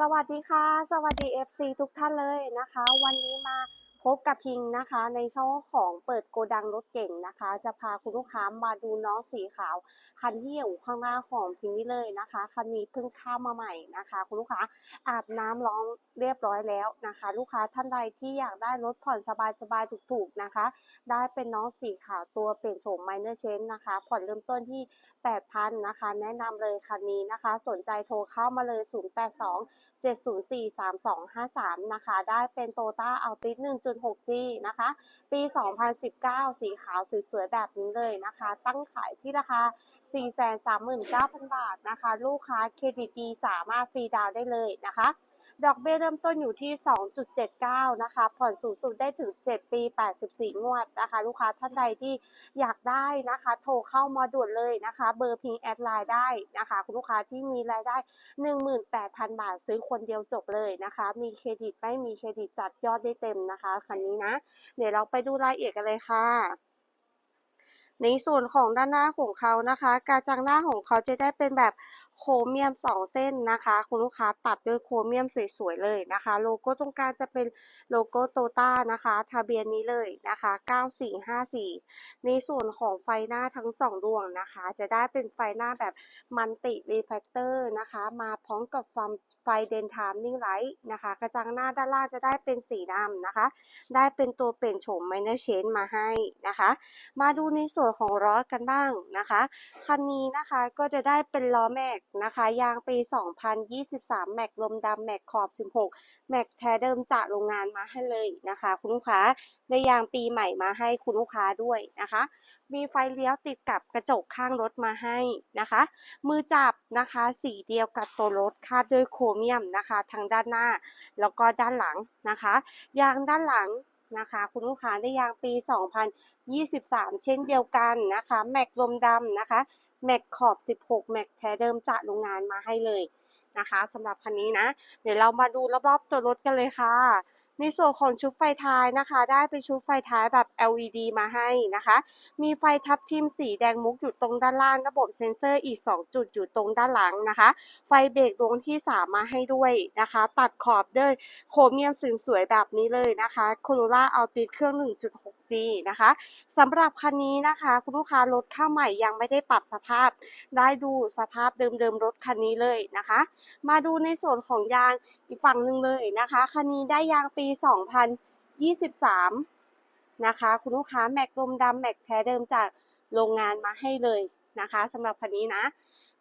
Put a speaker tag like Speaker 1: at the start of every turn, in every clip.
Speaker 1: สวัสดีค่ะ สวัสดี FC ทุกท่านเลยนะคะ วันนี้มา พบกับพิงนะคะ ในช่องของเปิดโกดังรถเก่งนะคะ จะพาคุณลูกค้ามาดูน้องสีขาว คันที่อยู่ข้างหน้าของพิงนี่เลยนะคะ คันนี้เพิ่งเข้ามาใหม่นะคะ คุณลูกค้าอาบน้ำร้องเรียบร้อยแล้วนะคะ ลูกค้าท่านใดที่อยากได้รถผ่อนสบายๆถูกๆนะคะ ได้เป็นน้องสีขาวตัวเปลี่ยนโฉม minor change นะคะ ผ่อนเริ่มต้นที่ 8,000นะคะ แนะนำเลยคันนี้นะคะ สนใจโทรเข้ามาเลย 082 704 3253 นะคะ ได้เป็น Toyota Altis 1.6G นะคะ ปี 2019 สีขาวสวยๆแบบนี้เลยนะคะ ตั้งขายที่ราคา439,000 บาทนะคะ ลูกค้าเครดิตดีสามารถฟรีดาวได้เลยนะคะ ดอกเบี้ยเริ่มต้นอยู่ที่ 2.79 นะคะ ผ่อนสูงสุดได้ถึง 7 ปี 84 งวดนะคะ ลูกค้าท่านใดที่อยากได้นะคะ โทรเข้ามาด่วนเลยนะคะ เบอร์พิงแอดไลน์ได้นะคะ คุณลูกค้าที่มีรายได้ 18,000 บาทซื้อคนเดียวจบเลยนะคะ มีเครดิตไม่มีเครดิตจัดยอดได้เต็มนะคะคันนี้นะ เดี๋ยวเราไปดูรายละเอียดกันเลยค่ะ ในส่วนของด้านหน้าของเขานะคะกรจังหน้าของเขาจะได้เป็นแบบ โครเมียม 2 เส้นนะคะ คุณลูกค้าตัดด้วยโครเมียมสวยๆเลยนะคะ โลโก้ตรงกลางจะเป็นโลโก้โตต้านะคะ ทะเบียนนี้เลยนะคะ 9454 ในส่วนของไฟหน้าทั้ง 2 ดวงนะคะ จะได้เป็นไฟหน้าแบบมันติรีแฟกเตอร์นะคะ มาพร้อมกับฟัมไฟเดนทามนิ่งไลท์นะคะ กระจังหน้าด้านล่างจะได้เป็นสีดำนะคะ ได้เป็นตัวเปลี่ยนโฉมไมเนอร์เชนมาให้นะคะ มาดูในส่วนของล้อกันบ้างนะคะ คันนี้นะคะก็จะได้เป็นล้อแม็ก นะคะ ยางปี 2023 แม็กลมดำแม็กขอบ 16 แม็กแท้เดิมจากโรงงานมาให้เลยนะคะ คุณลูกค้าได้ยางปีใหม่มาให้คุณลูกค้าด้วยนะคะ มีไฟเลี้ยวติดกับกระจกข้างรถมาให้นะคะ มือจับนะคะสีเดียวกับตัวรถคาดด้วยโครเมียมนะคะ ทางด้านหน้า แล้วก็ด้านหลังนะคะ ยางด้านหลังนะคะคุณลูกค้าได้ยางปี 2023 เช่นเดียวกันนะคะ แม็กลมดำนะคะ แม็กขอบ 16 แม็กแท้เดิมจากโรงงานมาให้เลยนะคะสำหรับคันนี้นะ เดี๋ยวเรามาดูรอบๆตัวรถกันเลยค่ะ ในส่วนของชุดไฟท้ายนะคะ ได้เป็นชุดไฟท้ายแบบ LED มาให้นะคะ มีไฟทับทิมสีแดงมุกอยู่ตรงด้านล่างระบบเซ็นเซอร์อีก 2 จุดอยู่ตรงด้านหลังนะคะ ไฟเบรกดวงที่ 3 มาให้ด้วยนะคะ ตัดขอบด้วยโครเมียมสวยๆแบบนี้เลยนะคะโคโรล่าอัลติเครื่อง 1.6G นะคะสำหรับคันนี้นะคะ คุณลูกค้ารถเข้าใหม่ยังไม่ได้ปรับสภาพ ได้ดูสภาพเดิมๆรถคันนี้เลยนะคะ มาดูในส่วนของยางอีกฝั่งหนึ่งเลยนะคะคันนี้ได้ยางปี2023 นะคะ คุณลูกค้าแม็กลมดำแม็กแท้เดิมจากโรงงานมาให้เลยนะคะสำหรับคันนี้นะ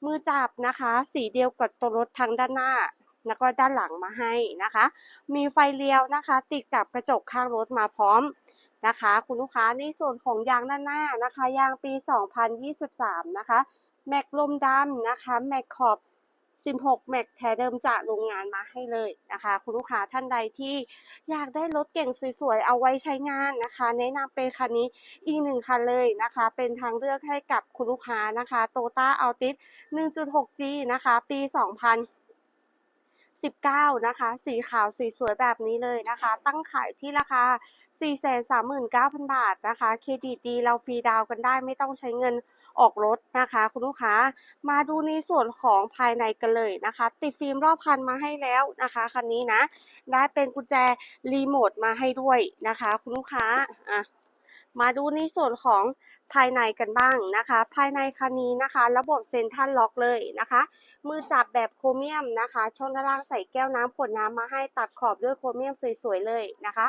Speaker 1: มือจับนะคะ สีเดียวกับตัวรถทางด้านหน้า แล้วก็ด้านหลังมาให้นะคะ มีไฟเลี้ยวนะคะ ติดกับกระจกข้างรถมาพร้อมนะคะ คุณลูกค้าในส่วนของยางด้านหน้านะคะ ยางปี 2023 นะคะ แม็กลมดำนะคะ แม็กขอบ 16 แม็กแท้เดิมจากโรงงานมาให้เลยนะคะ คุณลูกค้าท่านใดที่อยากได้รถเก่งสวยๆ เอาไว้ใช้งานนะคะ แนะนำเป็นคันนี้อีกหนึ่งคันเลยนะคะ เป็นทางเลือกให้กับคุณลูกค้านะคะ Toyota Altis 1.6G นะคะ ปี2019 นะคะ สีขาวสีสวยแบบนี้เลยนะคะ ตั้งขายที่ราคา 439,000 บาทนะคะ เครดิตดีเราฟรีดาวกันได้ไม่ต้องใช้เงินออกรถนะคะ คุณลูกค้า มาดูในส่วนของภายในกันเลยนะคะ ติดฟิล์มรอบคันมาให้แล้วนะคะคันนี้นะ ได้เป็นกุญแจรีโมทมาให้ด้วยนะคะ คุณลูกค้าอะมาดูในส่วนของภายในกันบ้างนะคะ ภายในคันนี้นะคะ ระบบเซ็นทรัลล็อกเลยนะคะ มือจับแบบโครเมียมนะคะ ช่องด้านล่างใส่แก้วน้ำขวดน้ำมาให้ตัดขอบด้วยโครเมียมสวยๆเลยนะคะ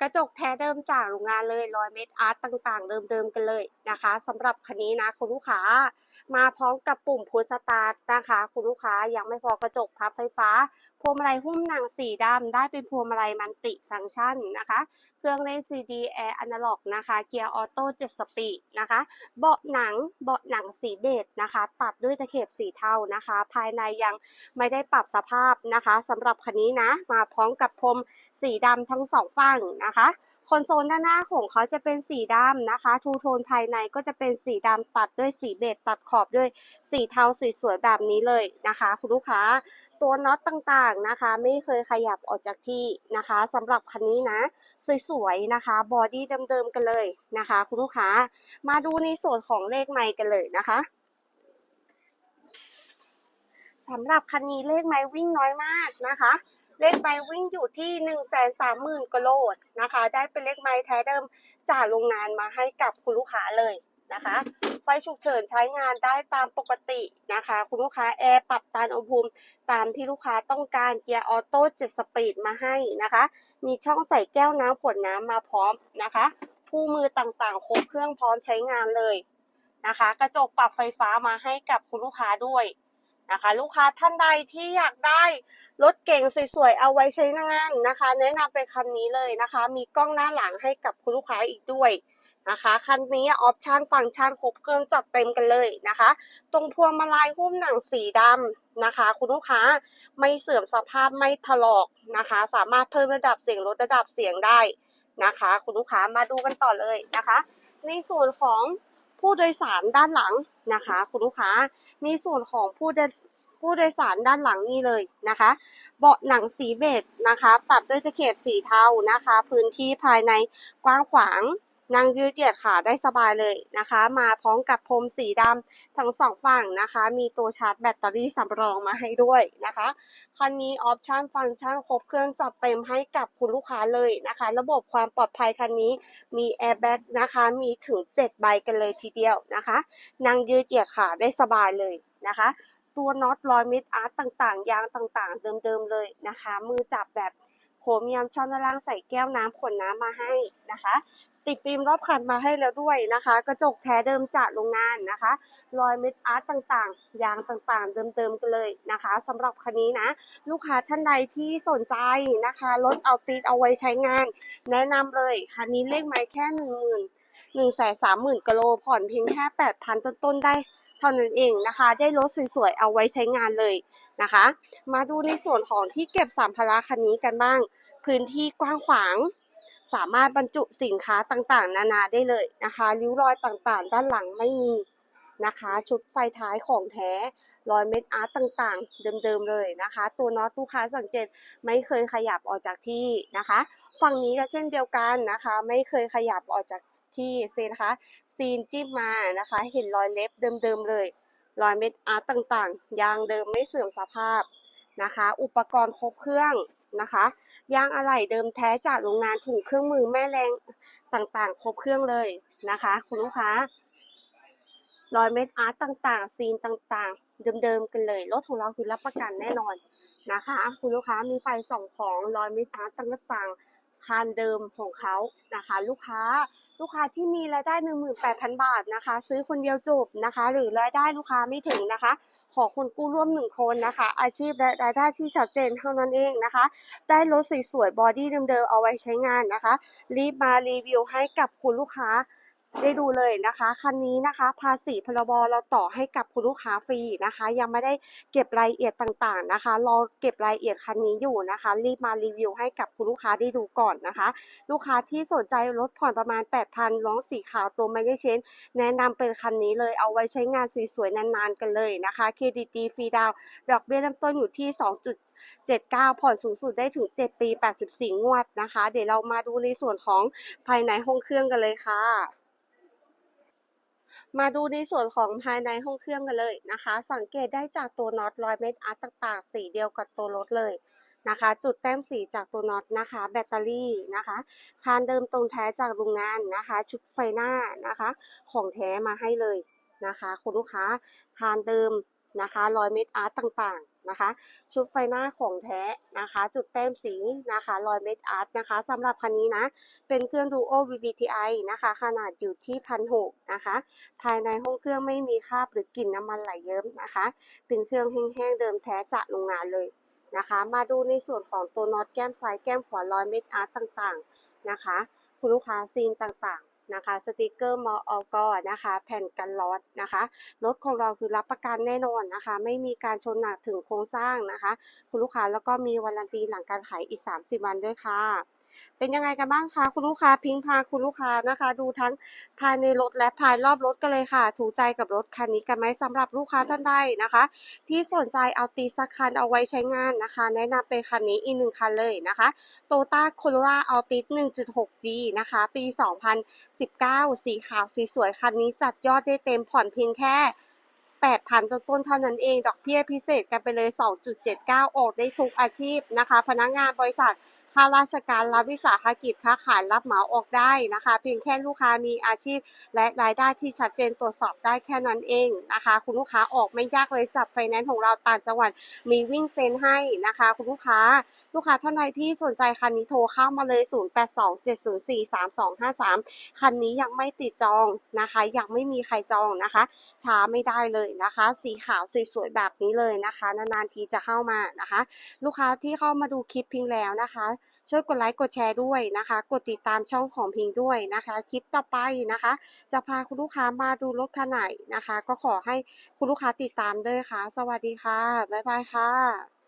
Speaker 1: กระจกแท้เดิมจากโรงงานเลยรอยเม็ดอาร์ตต่างๆ เดิมๆกันเลยนะคะสำหรับคันนี้นะคุณลูกค้ามาพร้อมกับปุ่มพุชสตาร์ทนะคะ คุณลูกค้ายังไม่พอกระจกพับไฟฟ้า พวงมาลัยหุ้มหนังสีดำได้เป็นพวงมาลัยมันติฟังก์ชันนะคะ เครื่องเล่น CD Air Analog นะคะเกียร์ออโต้7สปีดนะคะ เบาะหนังเบาะหนังสีเบจนะคะ ตัดด้วยตะเข็บสีเทานะคะ ภายในยังไม่ได้ปรับสภาพนะคะสำหรับคันนี้นะ มาพร้อมกับพรม สีดำทั้งสองฝั่งนะคะคอนโซลด้านหน้าของเขาจะเป็นสีดำนะคะ ทูโทนภายในก็จะเป็นสีดำตัดด้วยสีเบจตัดขอบด้วยสีเทาสวยๆแบบนี้เลยนะคะ คุณลูกค้าตัวน็อตต่างๆนะคะ ไม่เคยขยับออกจากที่นะคะสำหรับคันนี้นะ สวยๆนะคะบอดี้เดิมๆกันเลยนะคะ คุณลูกค้ามาดูในส่วนของเลขไมค์กันเลยนะคะ สำหรับคันนี้เลขไม้วิ่งน้อยมากนะคะ เลขไม้วิ่งอยู่ที่หนึ่งแสนสามหมื่นกโลดนะคะ ได้เป็นเลขไม้แท้เดิมจากโรงงานมาให้กับคุณลูกค้าเลยนะคะ ไฟฉุกเฉินใช้งานได้ตามปกตินะคะ คุณลูกค้าแอร์ปรับตามอุณหภูมิตามที่ลูกค้าต้องการเกียร์ออโต้7สปีดมาให้นะคะ มีช่องใส่แก้วน้ำขวดน้ำมาพร้อมนะคะคู่มือต่างๆ ครบเครื่องพร้อมใช้งานเลยนะคะ กระจกปรับไฟฟ้ามาให้กับคุณลูกค้าด้วย นะคะ ลูกค้าท่านใดที่อยากได้รถเก่งสวยๆเอาไว้ใช้งานนะคะ แนะนำเป็นคันนี้เลยนะคะ มีกล้องหน้าหลังให้กับคุณลูกค้าอีกด้วยนะคะคันนี้ออปชันฟังก์ชันครบเครื่องจัดเต็มกันเลยนะคะ ตรงพวงมาลัยหุ้มหนังสีดำนะคะ คุณลูกค้าไม่เสื่อมสภาพไม่ถลอกนะคะ สามารถเพิ่มระดับเสียงลดระดับเสียงได้นะคะ คุณลูกค้ามาดูกันต่อเลยนะคะ ในส่วนของ ผู้โดยสารด้านหลังนะคะ คุณลูกค้าในส่วนของผู้โดยผู้โดยสารด้านหลังนี่เลยนะคะ เบาะหนังสีเบจนะคะ ตัดด้วยตะเข็บสีเทานะคะ พื้นที่ภายในกว้างขวางนั่งยืดเหยียดขาได้สบายเลยนะคะ มาพร้อมกับพรมสีดำทั้งสองฝั่งนะคะ มีตัวชาร์จแบตเตอรี่สำรองมาให้ด้วยนะคะ คันนี้ออปชันฟังก์ชันครบเครื่องจัดเต็มให้กับคุณลูกค้าเลยนะคะ ระบบความปลอดภัยคันนี้มีแอร์แบ็กนะคะมีถึง 7 ใบกันเลยทีเดียวนะคะนั่งยืดเหยียดขาได้สบายเลยนะคะ ตัวน็อตรอยมิดอาร์ตต่างๆ ยางต่างๆ เดิมๆเลยนะคะ มือจับแบบโครเมียมช่องด้านล่างใส่แก้วน้ำขวดน้ำมาให้นะคะ ติดฟิล์มรอบคันมาให้แล้วด้วยนะคะ กระจกแท้เดิมจากโรงงานนะคะ รอยเม็ดอาร์ตต่างๆ ยางต่างๆ เดิมๆกันเลยนะคะสำหรับคันนี้นะ ลูกค้าท่านใดที่สนใจนะคะรถเอาติดเอาไว้ใช้งาน แนะนำเลยคันนี้เลขไม้แค่หนึ่งหมื่นหนึ่งแสนสามหมื่นกิโลผ่อนเพียงแค่แปดพันต้นๆได้เท่านั้นเองนะคะ ได้รถสวยๆเอาไว้ใช้งานเลยนะคะ มาดูในส่วนของที่เก็บสัมภาระคันนี้กันบ้าง พื้นที่กว้างขวาง สามารถบรรจุสินค้าต่างๆ นานาได้เลยนะคะริ้วรอยต่างๆ ด้านหลังไม่มีนะคะ ชุดไฟท้ายของแท้รอยเม็ดอาร์ตต่างๆ เดิมๆเลยนะคะ ตัวน็อตลูกค้าสังเกตไม่เคยขยับออกจากที่นะคะ ฝั่งนี้ก็เช่นเดียวกันนะคะ ไม่เคยขยับออกจากที่เซนะคะซีนจิ้มมานะคะ เห็นรอยเล็บเดิมๆเลย รอยเม็ดอาร์ตต่างๆ ยางเดิมไม่เสื่อมสภาพนะคะ อุปกรณ์ครบเครื่อง นะคะยางอะไหล่เดิมแท้จากโรงงานถุงเครื่องมือแม่แรงต่างๆ ครบเครื่องเลยนะคะ คุณลูกค้ารอยเม็ดอาร์ตต่างๆ ซีนต่างๆ เดิมๆกันเลย รถของเราคือรับประกันแน่นอนนะคะ คุณลูกค้ามีไฟส่องของรอยเม็ดอาร์ตต่างๆคันเดิมของเขานะคะ ลูกค้า ลูกค้าที่มีรายได้ 18,000 บาทนะคะ ซื้อคนเดียวจบนะคะ หรือรายได้ลูกค้าไม่ถึงนะคะ ขอคนกู้ร่วมหนึ่งคนนะคะ อาชีพและรายได้ที่ชัดเจนเท่านั้นเองนะคะ ได้รถสวยๆบอดี้เดิมๆเอาไว้ใช้งานนะคะ รีบมารีวิวให้กับคุณลูกค้า ได้ดูเลยนะคะ คันนี้นะคะ ภาษีพรบเราต่อให้กับคุณลูกค้าฟรีนะคะ ยังไม่ได้เก็บรายละเอียดต่างๆนะคะรอเก็บรายละเอียดคันนี้อยู่นะคะ รีบมารีวิวให้กับคุณลูกค้าได้ดูก่อนนะคะ ลูกค้าที่สนใจรถผ่อนประมาณ 8,000ร้องสีขาวตัวไม่ได้เชนแนะนำเป็นคันนี้เลยเอาไว้ใช้งานสวยๆนานๆกันเลยนะคะเครดิตดีฟรีดาวดอกเบี้ยเริ่มต้นอยู่ที่ 2. 79 ผ่อนสูงสุดได้ถึง 7 ปี 84 งวดนะคะ เดี๋ยวเรามาดูในส่วนของภายในห้องเครื่องกันเลยค่ะ มาดูในส่วนของภายในห้องเครื่องกันเลยนะคะ สังเกตได้จากตัวน็อตรอยเม็ดอาร์ตต่างๆ สีเดียวกับตัวรถเลยนะคะ จุดแต้มสีจากตัวน็อตนะคะ แบตเตอรี่นะคะคานเดิมตรงแท้จากโรงงานนะคะ ชุดไฟหน้านะคะ ของแท้มาให้เลยนะคะ คุณลูกค้าคานเดิมนะคะรอยเม็ดอาร์ตต่างๆ นะคะ ชุดไฟหน้าของแท้นะคะ จุดแต้มสีนะคะรอยเม็ดอาร์ตนะคะสำหรับคันนี้นะ เป็นเครื่อง Duo VVTi นะคะ ขนาดอยู่ที่พันหกนะคะ ภายในห้องเครื่องไม่มีคราบหรือกลิ่นน้ำมันไหลเยิ้มนะคะ เป็นเครื่องแห้งๆเดิมแท้จากโรงงานเลยนะคะ มาดูในส่วนของตัวน็อตแก้มซ้ายแก้มขวารอยเม็ดอาร์ตต่างๆนะคะ คุณลูกค้าซีนต่างๆ นะคะสติกเกอร์มออกนะคะ แผ่นกันร้อนนะคะรถของเราคือรับประกันแน่นอนนะคะ ไม่มีการชนหนักถึงโครงสร้างนะคะ คุณลูกค้าแล้วก็มีวารันตีหลังการขายอีก 30 วันด้วยค่ะ เป็นยังไงกันบ้างคะคุณลูกค้าพิงพาคุณลูกค้านะคะ ดูทั้งภายในรถและภายรอบรถกันเลยค่ะ ถูกใจกับรถคันนี้กันไหมสำหรับลูกค้าท่านใดนะคะ ที่สนใจเอาตีสักคันเอาไว้ใช้งานนะคะ แนะนำเป็นคันนี้อีกหนึ่งคันเลยนะคะโตต้าโคโรล่าอัลติส 1.6G นะคะ ปี 2019 สีขาวสีสวยคันนี้จัดยอดได้เต็มผ่อนเพียงแค่8,000ต้นๆเท่านั้นเอง ดอกเบี้ยพิเศษกันไปเลย 2.79 ออกได้ทุกอาชีพนะคะ พนักงานบริษัท ข้าราชการรับวิสาหกิจค้าขายรับเหมาออกได้นะคะ เพียงแค่ลูกค้ามีอาชีพ และรายได้ที่ชัดเจนตรวจสอบได้แค่นั้นเองนะคะ คุณลูกค้าออกไม่ยากเลยจับไฟแนนซ์ของเราต่างจังหวัดมีวิ่งเซ็นให้นะคะ คุณลูกค้าลูกค้าท่านใดที่สนใจคันนี้โทรเข้ามาเลย 0827043253 คันนี้ยังไม่ติดจองนะคะ ยังไม่มีใครจองนะคะ ช้าไม่ได้เลยนะคะ สีขาวสวยๆแบบนี้เลยนะคะ นานๆทีจะเข้ามานะคะ ลูกค้าที่เข้ามาดูคลิปพิงแล้วนะคะช่วยกดไลค์กดแชร์ด้วยนะคะ กดติดตามช่องของพิงด้วยนะคะ คลิปต่อไปนะคะ จะพาคุณลูกค้ามาดูรถคันไหนนะคะ ก็ขอให้คุณลูกค้าติดตามด้วยค่ะ สวัสดีค่ะ บ๊ายบายค่ะ